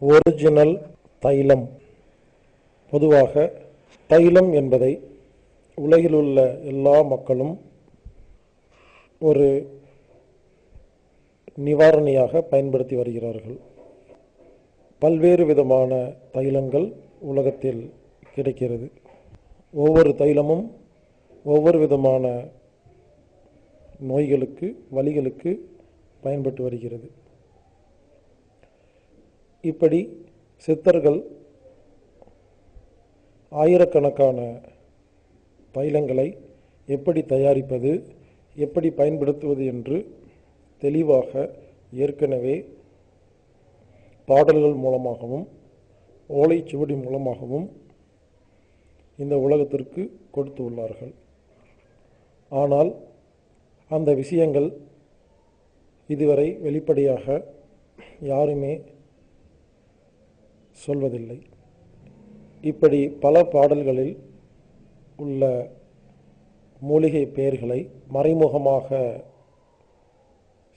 Original தைலம். பொதுவாக தைலம் என்பதை உலகில் உள்ள எல்லா மக்களும் ஒரு நிவாரணியாக பயன்படுத்தி வருகிறார்கள். பல்வேறு விதமான தைலங்கள் உலகத்தில் கிடைக்கிறது. ஒவ்வொரு தைலமும் ஒவ்வொரு விதமான நோய்களுக்கு வலிகளுக்கு பயன்பட்டு வருகிறது. இப்படி சித்தர்கள் ஆயிரக்கணக்கான தைலங்களை எப்படி தயாரிப்பது எப்படி பயன்படுத்துவது என்று தெளிவாக ஏற்கனவே பாடல்கள் மூலமாகவும் ஓலைச்சுவடி மூலமாகவும் இந்த உலகத்திற்கு கொடுத்து உள்ளார்கள். ஆனால் அந்த விஷயங்கள் இதுவரை வெளிப்படையாக யாருமே சொல்வதில்லை. இப்படி பல பாடல்களில் உள்ள மூலிகை பெயர்களை மறைமுகமாக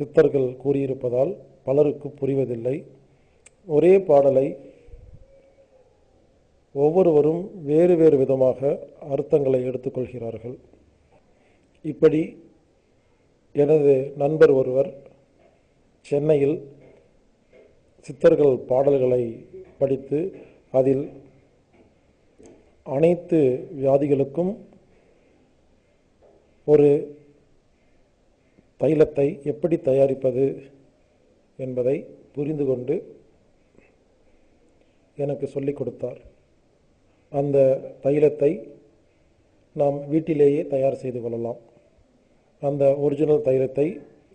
சித்தர்கள் கூறியிருப்பதால் பலருக்கு புரிவதில்லை. ஒரே பாடலை ஒவ்வொருவரும் வேறு வேறு விதமாக அர்த்தங்களை எடுத்துக்கொள்கிறார்கள் இப்படி எனது நண்பர் ஒருவர் சென்னையில் சித்தர்கள் பாடல்களை படித்து அதில் அனைத்து வியாதிகளுக்கும் ஒரு தைலத்தை எப்படி தயாரிப்பது என்பதை புரிந்து கொண்டு எனக்கு சொல்லிக் கொடுத்தார். அந்த தைலத்தை நாம் வீட்டிலேயே தயார் செய்து கொள்ளலாம். அந்த ஒரிஜினல் தைலத்தை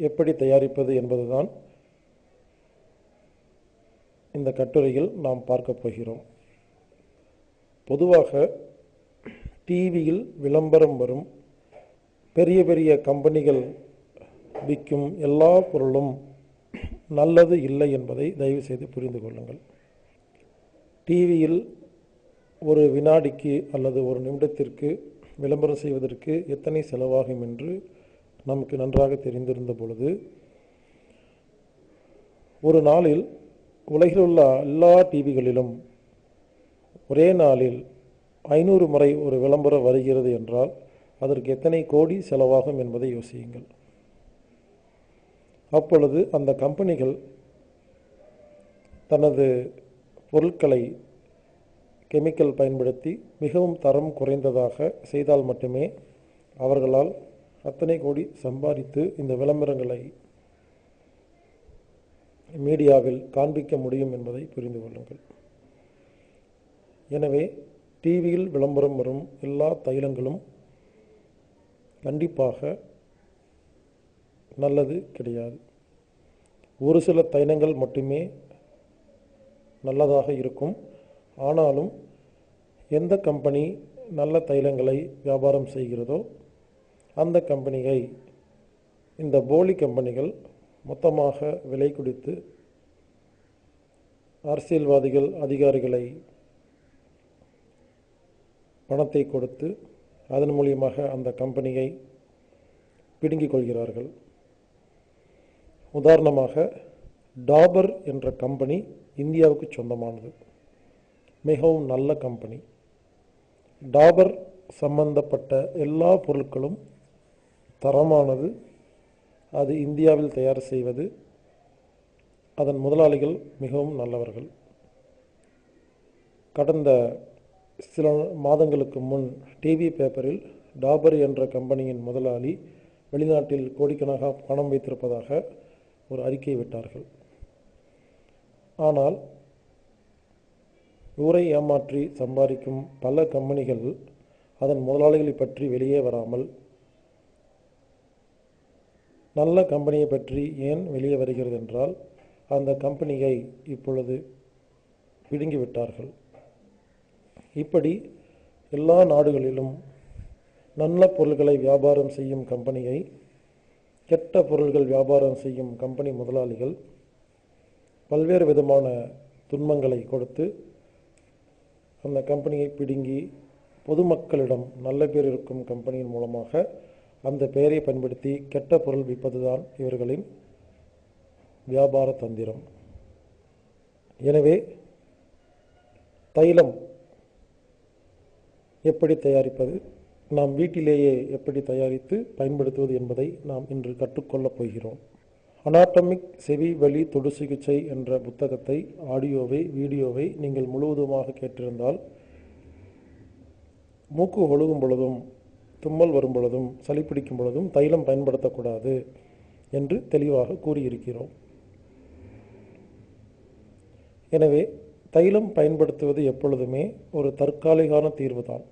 எப்படி தயாரிப்பது என்பதுதான் இந்த கட்டுரையில் நாம் பார்க்க போகிறோம். பொதுவாக டிவியில் விளம்பரம் வரும். பெரிய பெரிய கம்பெனிகள் விற்கும் எல்லா பொருளும் நல்லது இல்லை என்பதை தயவு செய்து புரிந்து கொள்ளுங்கள். டிவியில் ஒரு வினாடிக்கு அல்லது ஒரு நிமிடத்திற்கு விளம்பரம் செய்வதற்கு எத்தனை செலவாகும் என்று நமக்கு நன்றாக தெரிந்திருந்த பொழுது ஒரு நாளில் உலகில் உள்ள எல்லா டிவிகளிலும் ஒரே நாளில் ஐநூறு முறை ஒரு விளம்பரம் வருகிறது என்றால் அதற்கு எத்தனை கோடி செலவாகும் என்பதை யோசியுங்கள். அப்பொழுது அந்த கம்பெனிகள் தனது பொருட்களை கெமிக்கல் பயன்படுத்தி மிகவும் தரம் குறைந்ததாக செய்தால் மட்டுமே அவர்களால் அத்தனை கோடி சம்பாதித்து இந்த விளம்பரங்களை மீடியாவில் காண்பிக்க முடியும் என்பதை புரிந்து கொள்ளுங்கள். எனவே டிவியில் விளம்பரம் வரும் எல்லா தைலங்களும் கண்டிப்பாக நல்லது கிடையாது. ஒரு சில தைலங்கள் மட்டுமே நல்லதாக இருக்கும். ஆனாலும் எந்த கம்பெனி நல்ல தைலங்களை வியாபாரம் செய்கிறதோ அந்த கம்பெனியை இந்த போலி கம்பெனிகள் மொத்தமாக விலை கொடுத்து அரசியல்வாதிகள் அதிகாரிகளை பணத்தை கொடுத்து அதன் மூலியமாக அந்த கம்பெனியை பிடுங்கிக் கொள்கிறார்கள். உதாரணமாக டாபர் என்ற கம்பெனி இந்தியாவுக்கு சொந்தமானது. மிகவும் நல்ல கம்பெனி. டாபர் சம்பந்தப்பட்ட எல்லா பொருட்களும் தரமானது. அது இந்தியாவில் தயார் செய்வது அதன் முதலாளிகள் மிகவும் நல்லவர்கள். கடந்த சில மாதங்களுக்கு முன் டிவி பேப்பரில் டாபர் என்ற கம்பெனியின் முதலாளி வெளிநாட்டில் கோடிக்கணக்காக பணம் வைத்திருப்பதாக ஒரு அறிக்கை விட்டார்கள். ஆனால் ஊரை ஏமாற்றி சம்பாதிக்கும் பல கம்பெனிகள் அதன் முதலாளிகளை பற்றி வெளியே வராமல் நல்ல கம்பெனியை பற்றி ஏன் வெளியே வருகிறது என்றால் அந்த கம்பெனியை இப்பொழுது பிடுங்கிவிட்டார்கள். இப்படி எல்லா நாடுகளிலும் நல்ல பொருள்களை வியாபாரம் செய்யும் கம்பெனியை கெட்ட பொருள்கள் வியாபாரம் செய்யும் கம்பெனி முதலாளிகள் பல்வேறு விதமான துன்பங்களை கொடுத்து அந்த கம்பெனியை பிடுங்கி பொதுமக்களிடம் நல்ல பேர் இருக்கும் கம்பெனியின் மூலமாக அந்த பெயரை பயன்படுத்தி கெட்ட பொருள் விற்பதுதான் இவர்களின் வியாபார தந்திரம். எனவே தைலம் எப்படி தயாரிப்பது நாம் வீட்டிலேயே எப்படி தயாரித்து பயன்படுத்துவது என்பதை நாம் இன்று கற்றுக்கொள்ளப் போகிறோம். அனாட்டமிக் செவி வலி தொடு சிகிச்சை என்ற புத்தகத்தை ஆடியோவை வீடியோவை நீங்கள் முழுவதுமாக கேட்டிருந்தால் மூக்கு ஒழுகும் பொழுதும் தும்மல் வரும் பொழுதும் சளி பிடிக்கும் பொழுதும் தைலம் பயன்படுத்தக்கூடாது என்று தெளிவாக கூறியிருக்கிறோம். எனவே தைலம் பயன்படுத்துவது எப்பொழுதுமே ஒரு தற்காலிகான தீர்வு தான்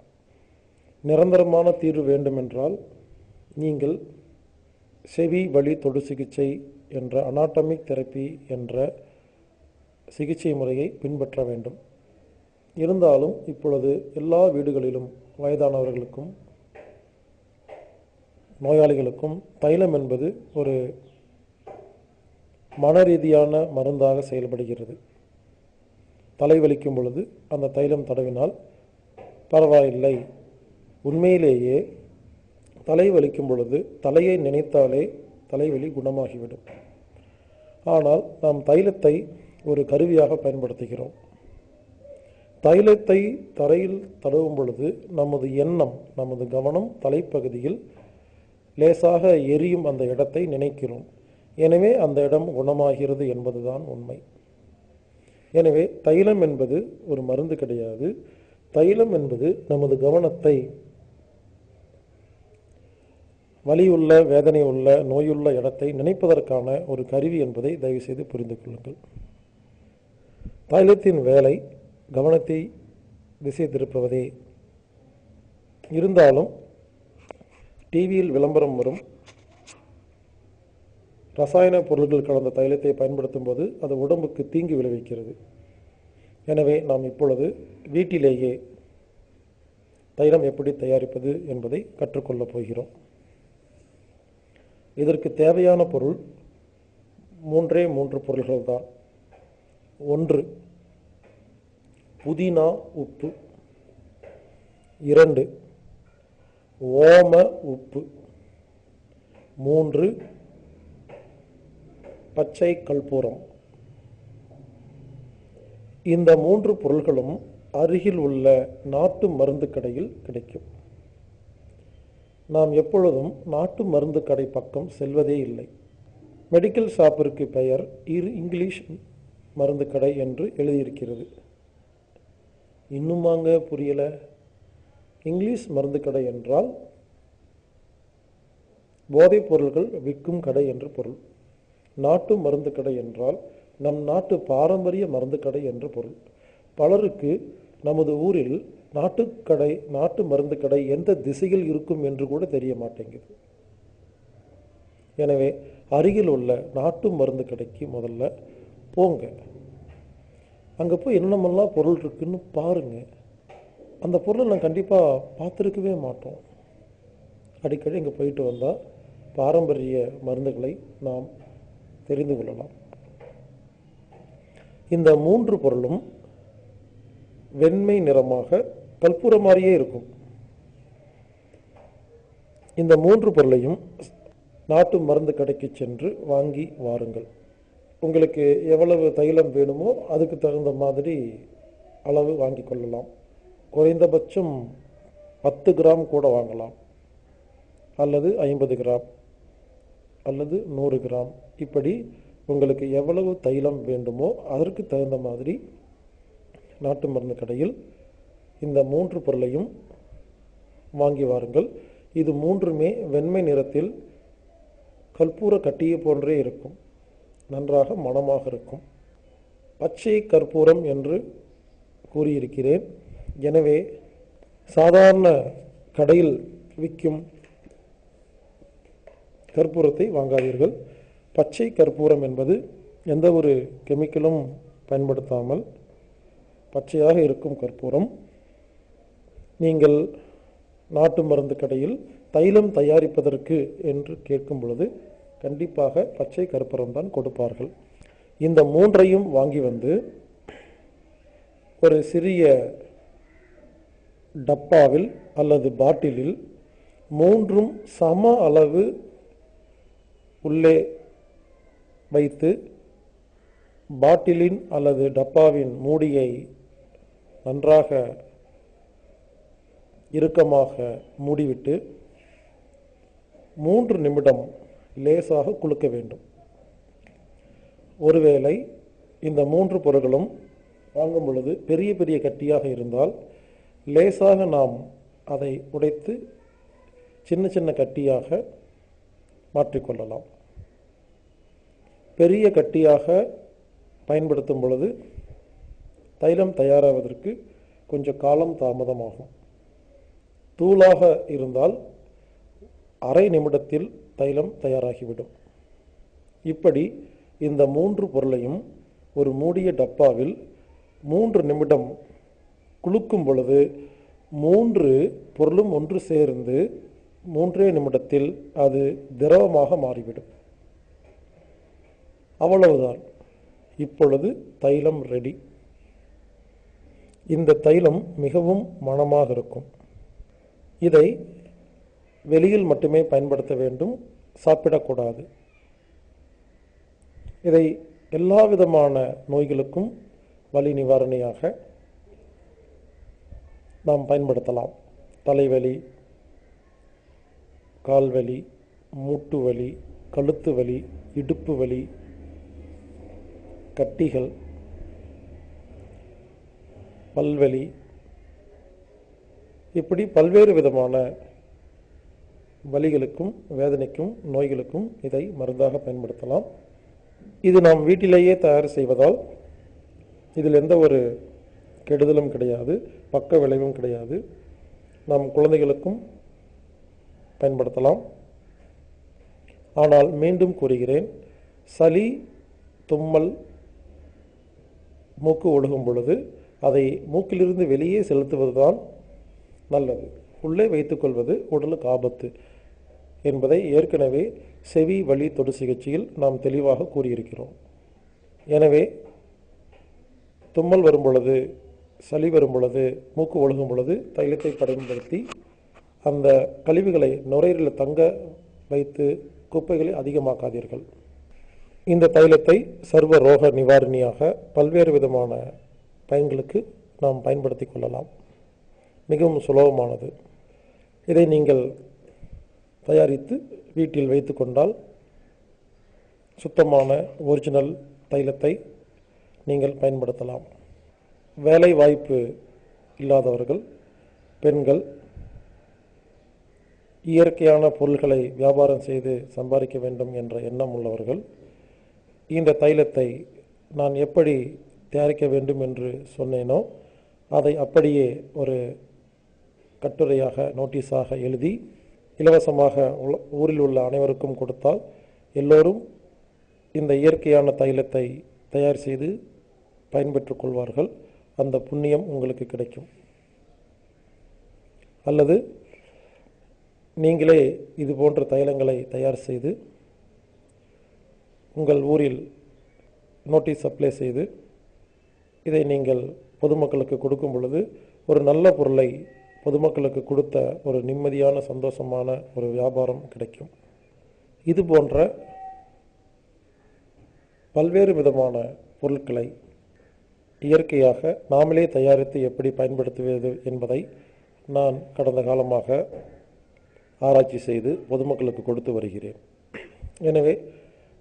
நிரந்தரமான தீர்வு வேண்டுமென்றால் நீங்கள் செவி வழி தொடு சிகிச்சை என்ற அனாட்டமிக் தெரப்பி என்ற சிகிச்சை முறையை பின்பற்ற வேண்டும். இருந்தாலும் இப்பொழுது எல்லா வீடுகளிலும் வயதானவர்களுக்கும் நோயாளிகளுக்கும் தைலம் என்பது ஒரு மன ரீதியான மருந்தாக செயல்படுகிறது. தலைவலிக்கும் பொழுது அந்த தைலம் தடவினால் பரவாயில்லை. உண்மையிலேயே தலைவலிக்கும் பொழுது தலையை நினைத்தாலே தலைவலி குணமாகிவிடும். ஆனால் நாம் தைலத்தை ஒரு கருவியாக பயன்படுத்துகிறோம். தைலத்தை தரையில் தடவும் பொழுது நமது எண்ணம் நமது கவனம் தலைப்பகுதியில் லேசாக எரியும் அந்த இடத்தை நினைக்கிறோம். எனவே அந்த இடம் குணமாகிறது என்பதுதான் உண்மை. எனவே தைலம் என்பது ஒரு மருந்து கிடையாது. தைலம் என்பது நமது கவனத்தை வலியுள்ள வேதனை உள்ள நோயுள்ள இடத்தை நினைப்பதற்கான ஒரு கருவி என்பதை தயவுசெய்து புரிந்து கொள்ளுங்கள். தைலத்தின் வேலை கவனத்தை திசை திருப்புவதே. இருந்தாலும் டிவியில் விளம்பரம் வரும். ரசாயன பொருட்கள் கலந்த தைலத்தை பயன்படுத்தும் போது அது உடம்புக்கு தீங்கு விளைவிக்கிறது. எனவே நாம் இப்பொழுது வீட்டிலேயே தைலம் எப்படி தயாரிப்பது என்பதை கற்றுக்கொள்ளப் போகிறோம். இதற்கு தேவையான பொருள் மூன்றே மூன்று பொருள்கள் தான். ஒன்று புதினா உப்பு. இரண்டு ஓம உப்பு. மூன்று பச்சை கற்பூரம். இந்த மூன்று பொருள்களும் அருகில் உள்ள நாட்டு மருந்து கடையில் கிடைக்கும். நாம் எப்பொழுதும் நாட்டு மருந்து கடை பக்கம் செல்வதே இல்லை. மெடிக்கல் ஷாப்பிற்கு பெயர் இரு இங்கிலீஷ் மருந்து கடை என்று எழுதியிருக்கிறது. இன்னுமாங்க புரியலை? இங்கிலீஷ் மருந்து கடை என்றால் போதைப் பொருள்கள் விற்கும் கடை என்று பொருள். நாட்டு மருந்து கடை என்றால் நம் நாட்டு பாரம்பரிய மருந்து கடை என்று பொருள். பலருக்கு நமது ஊரில் நாட்டுக்கடை நாட்டு மருந்து கடை எந்த திசையில் இருக்கும் என்று கூட தெரிய மாட்டேங்குது. எனவே அருகில் உள்ள நாட்டு மருந்து கடைக்கு முதல்ல போங்க. அங்கே போய் என்னென்னமெல்லாம் பொருள் இருக்குன்னு பாருங்கள் அந்த பொருளை நான் கண்டிப்பாக பார்த்துருக்கவே மாட்டோம். அடிக்கடி இங்கே போயிட்டு வந்தால் பாரம்பரிய மருந்துகளை நாம் தெரிந்து கொள்ளலாம். இந்த மூன்று பொருளும் வெண்மை நிறமாக கற்பூரம் மாதிரியே இருக்கும். இந்த மூன்று பொருளையும் நாட்டு மருந்து கடைக்கு சென்று வாங்கி வாருங்கள். உங்களுக்கு எவ்வளவு தைலம் வேணுமோ அதுக்கு தகுந்த மாதிரி அளவு வாங்கி கொள்ளலாம். குறைந்தபட்சம் பத்து கிராம் கூட வாங்கலாம். அல்லது ஐம்பது கிராம் அல்லது நூறு கிராம். இப்படி உங்களுக்கு எவ்வளவு தைலம் வேண்டுமோ அதற்கு தகுந்த மாதிரி நாட்டு மருந்து கடையில் இந்த மூன்று பொருளையும் வாங்கி வாருங்கள். இது மூன்றுமே வெண்மை நிறத்தில் கற்பூர கட்டியை போன்றே இருக்கும். நன்றாக மணமாக இருக்கும். பச்சை கற்பூரம் என்று கூறியிருக்கிறேன். எனவே சாதாரண கடையில் விற்கும் கற்பூரத்தை வாங்காதீர்கள். பச்சை கற்பூரம் என்பது எந்த ஒரு கெமிக்கலும் பயன்படுத்தாமல் பச்சையாக இருக்கும் கற்பூரம். நீங்கள் நாட்டு மருந்து கடையில் தைலம் தயாரிப்பதற்கு என்று கேட்கும் பொழுது கண்டிப்பாக பச்சை கற்பூரம் தான் கொடுப்பார்கள். இந்த மூன்றையும் வாங்கி வந்து ஒரு சிறிய டப்பாவில் அல்லது பாட்டிலில் மூன்றும் சம அளவு உள்ளே வைத்து பாட்டிலின் அல்லது டப்பாவின் மூடியை நன்றாக இறுக்கமாக மூடிவிட்டு மூன்று நிமிடம் லேசாக குலுக்க வேண்டும். ஒருவேளை இந்த மூன்று பொருட்களும் வாங்கும் பொழுது பெரிய பெரிய கட்டியாக இருந்தால் லேசாக நாம் அதை உடைத்து சின்ன சின்ன கட்டியாக மாற்றிக்கொள்ளலாம். பெரிய கட்டியாக பயன்படுத்தும் பொழுது தைலம் தயாராவதற்கு கொஞ்சம் காலம் தாமதமாகும். தூளாக இருந்தால் அரை நிமிடத்தில் தைலம் தயாராகிவிடும். இப்படி இந்த மூன்று பொருளையும் ஒரு மூடிய டப்பாவில் மூன்று நிமிடம் குலுக்கும் பொழுது மூன்று பொருளும் ஒன்று சேர்ந்து மூன்றே நிமிடத்தில் அது திரவமாக மாறிவிடும். அவ்வளவுதான். இப்பொழுது தைலம் ரெடி இந்த தைலம் மிகவும் மணமாக இருக்கும். இதை வெளியில் மட்டுமே பயன்படுத்த வேண்டும். சாப்பிடக்கூடாது. இதை எல்லா விதமான நோய்களுக்கும் வலி நிவாரணியாக நாம் பயன்படுத்தலாம். தலைவலி கால்வலி மூட்டு வலி கழுத்து வலி இடுப்பு வலி கட்டிகள் பல்வலி. இப்படி பல்வேறு விதமான வலிகளுக்கும் வேதனைக்கும் நோய்களுக்கும் இதை மருந்தாக பயன்படுத்தலாம். இது நாம் வீட்டிலேயே தயார் செய்வதால் இதில் எந்த ஒரு கெடுதலும் கிடையாது பக்க விளைவும் கிடையாது. நாம் குழந்தைகளுக்கும் பயன்படுத்தலாம். ஆனால் மீண்டும் கூறுகிறேன் சளி தும்மல் மூக்கு ஒழுகும் பொழுது அதை மூக்கிலிருந்து வெளியே செலுத்துவதுதான் நல்லது. உள்ளே வைத்துக்கொள்வது உடலுக்கு ஆபத்து என்பதை ஏற்கனவே செவி வழி தொடு சிகிச்சையில் நாம் தெளிவாக கூறியிருக்கிறோம். எனவே தும்மல் வரும் பொழுது சளி வரும் பொழுது மூக்கு ஒழுகும் பொழுது தைலத்தை பயன்படுத்தி அந்த கழிவுகளை நுரையீரலில் தங்க வைத்து குப்பைகளை அதிகமாக்காதீர்கள். இந்த தைலத்தை சர்வ ரோக நிவாரணியாக பல்வேறு விதமான பயன்களுக்கு நாம் பயன்படுத்தி கொள்ளலாம். மிகவும் சுலபமானது. இதை நீங்கள் தயாரித்து வீட்டில் வைத்து கொண்டால் சுத்தமான ஒரிஜினல் தைலத்தை நீங்கள் பயன்படுத்தலாம். வேலை வாய்ப்பு இல்லாதவர்கள் பெண்கள் இயற்கையான பொருள்களை வியாபாரம் செய்து சம்பாதிக்க வேண்டும் என்ற எண்ணம் உள்ளவர்கள் இந்த தைலத்தை நான் எப்படி தயாரிக்க வேண்டும் என்று சொன்னேனோ அதை அப்படியே ஒரு கட்டுரையாக நோட்டீஸாக எழுதி இலவசமாக ஊரில் உள்ள அனைவருக்கும் கொடுத்தால் எல்லோரும் இந்த இயற்கையான தைலத்தை தயார் செய்து பயன்பெற்றுக் கொள்வார்கள். அந்த புண்ணியம் உங்களுக்கு கிடைக்கும். அல்லது நீங்களே இது போன்ற தைலங்களை தயார் செய்து உங்கள் ஊரில் நோட்டீஸ் அப்ளை செய்து இதை நீங்கள் பொதுமக்களுக்கு கொடுக்கும் பொழுது ஒரு நல்ல பொருளை பொதுமக்களுக்கு கொடுத்த ஒரு நிம்மதியான சந்தோஷமான ஒரு வியாபாரம் கிடைக்கும். இது போன்ற பல்வேறு விதமான பொருட்களை இயற்கையாக நாமளே தயாரித்து எப்படி பயன்படுத்துவது என்பதை நான் கடந்த காலமாக ஆராய்ச்சி செய்து பொதுமக்களுக்கு கொடுத்து வருகிறேன். எனவே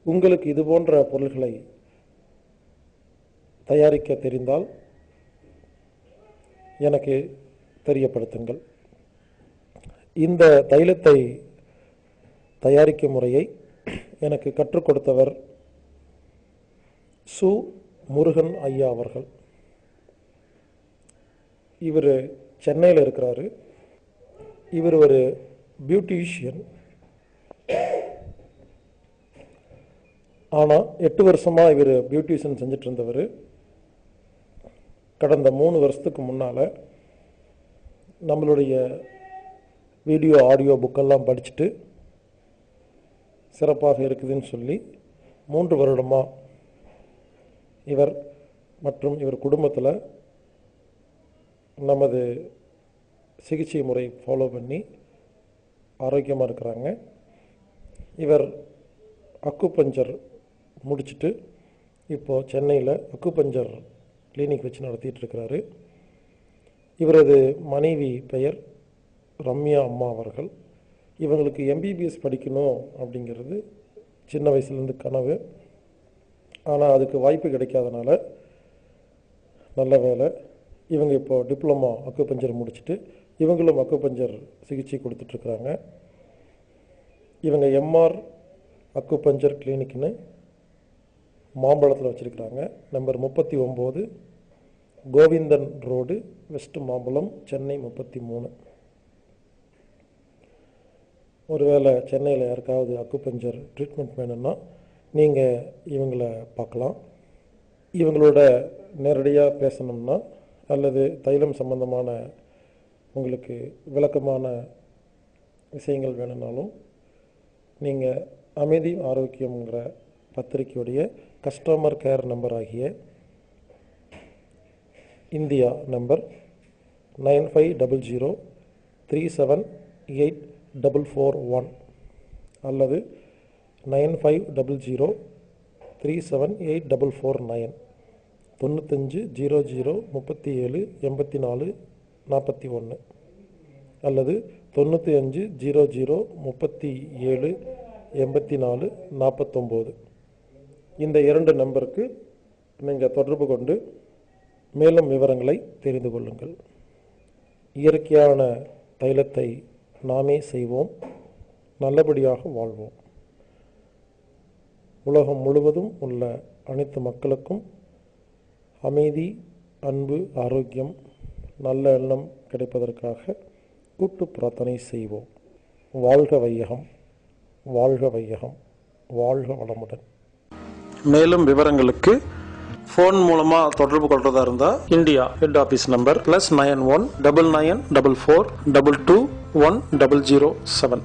உங்களுக்கு இது போன்ற பொருள்களை தயாரிக்க தெரிந்தால் எனக்கு தெரியப்படுத்துங்கள். இந்த தைலத்தை தயாரிக்கும் முறையை எனக்கு கற்றுக் கொடுத்தவர் சு முருகன் ஐயா அவர்கள். இவர் சென்னையில் இருக்கிறாரு. இவர் ஒரு பியூட்டிஷியன் ஆனால் எட்டு வருஷமாக இவர் பியூட்டிஷியன் செஞ்சிட்டு இருந்தவர். கடந்த மூணு வருஷத்துக்கு முன்னால் நம்மளுடைய வீடியோ ஆடியோ புக்கெல்லாம் படிச்சுட்டு சிறப்பாக இருக்குதுன்னு சொல்லி மூன்று வருடமாக இவர் மற்றும் இவர் குடும்பத்தில் நமது சிகிச்சை முறை ஃபாலோ பண்ணி ஆரோக்கியமாக இருக்கிறாங்க. இவர் அக்குபஞ்சர் முடிச்சுட்டு இப்போது சென்னையில் அக்குபஞ்சர் கிளினிக் வச்சு நடத்திட்டு இருக்கிறாரு. இவரது மனைவி பெயர் ரம்யா அம்மா அவர்கள். இவங்களுக்கு எம்பிபிஎஸ் படிக்கணும் அப்படிங்கிறது சின்ன வயசுலேருந்து கனவு. ஆனால் அதுக்கு வாய்ப்பு கிடைக்காதனால நல்ல வேலை. இவங்க இப்போ டிப்ளமா அக்குப்பஞ்சர் முடிச்சுட்டு இவங்களும் அக்குப்பஞ்சர் சிகிச்சை கொடுத்துட்ருக்குறாங்க. இவங்க எம்ஆர் அக்குப்பஞ்சர் கிளினிக்னு மாம்பழத்தில் வச்சுருக்கிறாங்க. நம்பர் முப்பத்தி ஒம்பது கோவிந்தன் ரோடு வெஸ்ட் மாம்பழம் சென்னை முப்பத்தி மூணு. ஒருவேளை சென்னையில் யாருக்காவது அக்குப்பஞ்சர் ட்ரீட்மெண்ட் வேணும்னா நீங்கள் இவங்களை பார்க்கலாம். இவங்களோட நேரடியாக பேசணும்னா அல்லது தைலம் சம்பந்தமான உங்களுக்கு விளக்கமான விஷயங்கள் வேணும்னாலும் நீங்கள் அமைதி ஆரோக்கியம்ங்கிற பத்திரிக்கையுடைய கஸ்டமர் கேர் நம்பர் ஆகிய India number nine five double zero three seven eight double four one அல்லது nine five double zero three seven eight double four nine தொண்ணூத்தஞ்சு ஜீரோ ஜீரோ முப்பத்தி ஏழு எண்பத்தி நாலு நாற்பத்தி ஒன்று அல்லது தொண்ணூற்றி அஞ்சு ஜீரோ ஜீரோ முப்பத்தி ஏழு எண்பத்தி நாலு நாற்பத்தொம்போது. இந்த இரண்டு நம்பருக்கு நீங்கள் தொடர்பு கொண்டு மேலும் விவரங்களை தெரிந்து கொள்ளுங்கள். இயற்கையான தைலத்தை நாமே செய்வோம். நல்லபடியாக வாழ்வோம். உலகம் முழுவதும் உள்ள அனைத்து மக்களுக்கும் அமைதி அன்பு ஆரோக்கியம் நல்ல எண்ணம் கிடைப்பதற்காக கூட்டு பிரார்த்தனை செய்வோம். வாழ்க வையகம் வாழ்க வையகம் வாழ்க வளமுடன். மேலும் விவரங்களுக்கு ஃபோன் மூலமாக தொடர்பு கொள்றதா இருந்தால் India head office number plus nine one double nine double four double two one double zero seven